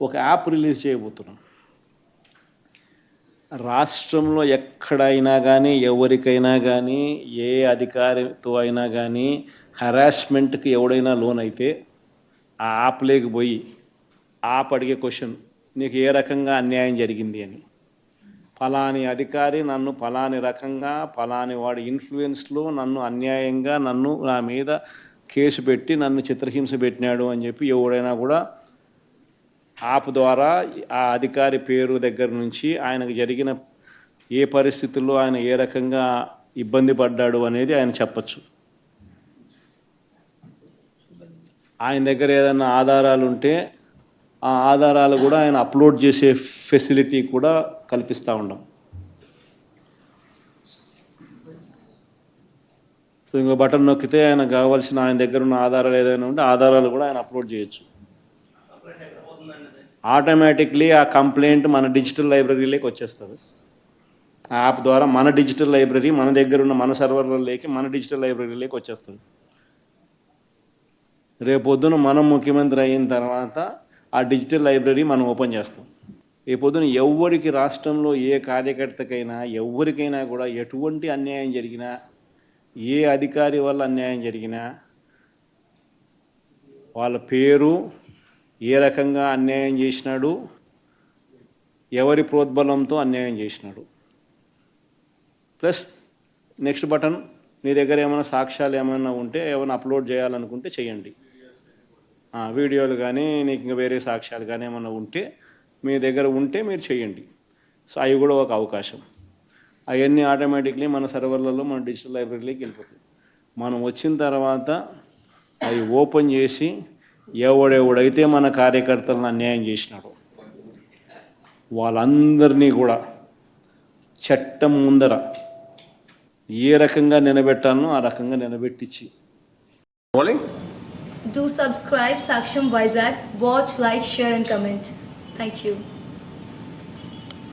ఒక app release చేయబోతున్నాం. రాష్ట్రంలో ఎక్కడైనా కానీ ఎవరికైనా కానీ ఏ అధికారితో అయినా కానీ హరాస్మెంట్కి ఎవడైనా లోన్ అయితే ఆ యాప్ లేకపోయి యాప్ అడిగే క్వశ్చన్ నీకు ఏ రకంగా అన్యాయం జరిగింది అని. ఫలాని అధికారి నన్ను ఫలాని రకంగా ఫలాని వాడి ఇన్ఫ్లుయెన్స్లో నన్ను అన్యాయంగా నన్ను నా మీద కేసు పెట్టి నన్ను చిత్రహింస పెట్టినాడు అని చెప్పి ఎవడైనా కూడా యాప్ ద్వారా ఆ అధికారి పేరు దగ్గర నుంచి ఆయనకు జరిగిన ఏ పరిస్థితుల్లో ఆయన ఏ రకంగా ఇబ్బంది పడ్డాడు అనేది ఆయన చెప్పచ్చు. ఆయన దగ్గర ఏదైనా ఆధారాలు ఉంటే ఆ ఆధారాలు కూడా ఆయన అప్లోడ్ చేసే ఫెసిలిటీ కూడా కల్పిస్తూ ఉన్నాం సో ఇంకో బటన్ నొక్కితే ఆయన కావాల్సిన ఆయన దగ్గర ఉన్న ఆధారాలు ఏదైనా ఉంటే ఆధారాలు కూడా ఆయన అప్లోడ్ చేయొచ్చు. ఆటోమేటిక్లీ ఆ కంప్లైంట్ మన డిజిటల్ లైబ్రరీలోకి వచ్చేస్తుంది. ఆ యాప్ ద్వారా మన డిజిటల్ లైబ్రరీ మన దగ్గర ఉన్న మన సర్వర్లలోకి మన డిజిటల్ లైబ్రరీలోకి వచ్చేస్తుంది. రేపొద్దున మనం ముఖ్యమంత్రి అయిన తర్వాత ఆ డిజిటల్ లైబ్రరీ మనం ఓపెన్ చేస్తాం. రేపొద్దున ఎవరికి రాష్ట్రంలో ఏ కార్యకర్తకైనా ఎవరికైనా కూడా ఎటువంటి అన్యాయం జరిగినా ఏ అధికారి వల్ల అన్యాయం జరిగినా వాళ్ళ పేరు ఏ రకంగా అన్యాయం చేసినాడు? ఎవరి ప్రోద్బలంతో అన్యాయం చేసినాడు? ప్లస్ నెక్స్ట్ బటన్ మీ దగ్గర ఏమైనా సాక్ష్యాలు ఏమైనా ఉంటే ఏమైనా అప్లోడ్ చేయాలనుకుంటే చేయండి. వీడియోలు కానీ నీకు ఇంకా వేరే సాక్ష్యాలు కానీ ఏమైనా ఉంటే మీ దగ్గర ఉంటే మీరు చేయండి. సో అవి కూడా ఒక అవకాశం. అవన్నీ ఆటోమేటిక్లీ మన సర్వర్లలో మన డిజిటల్ లైబ్రరీలోకి వెళ్ళిపోతుంది మనం వచ్చిన తర్వాత అవి ఓపెన్ చేసి ఎవడెవడైతే మన కార్యకర్తలను అన్యాయం చేసినాడో వాళ్ళందరినీ కూడా చట్టం ముందర ఏ రకంగా నిలబెట్టాలనో ఆ రకంగా నిలబెట్టించి. డూ సబ్స్క్రైబ్ సాక్ష్యం Vizag watch like share and comment thank you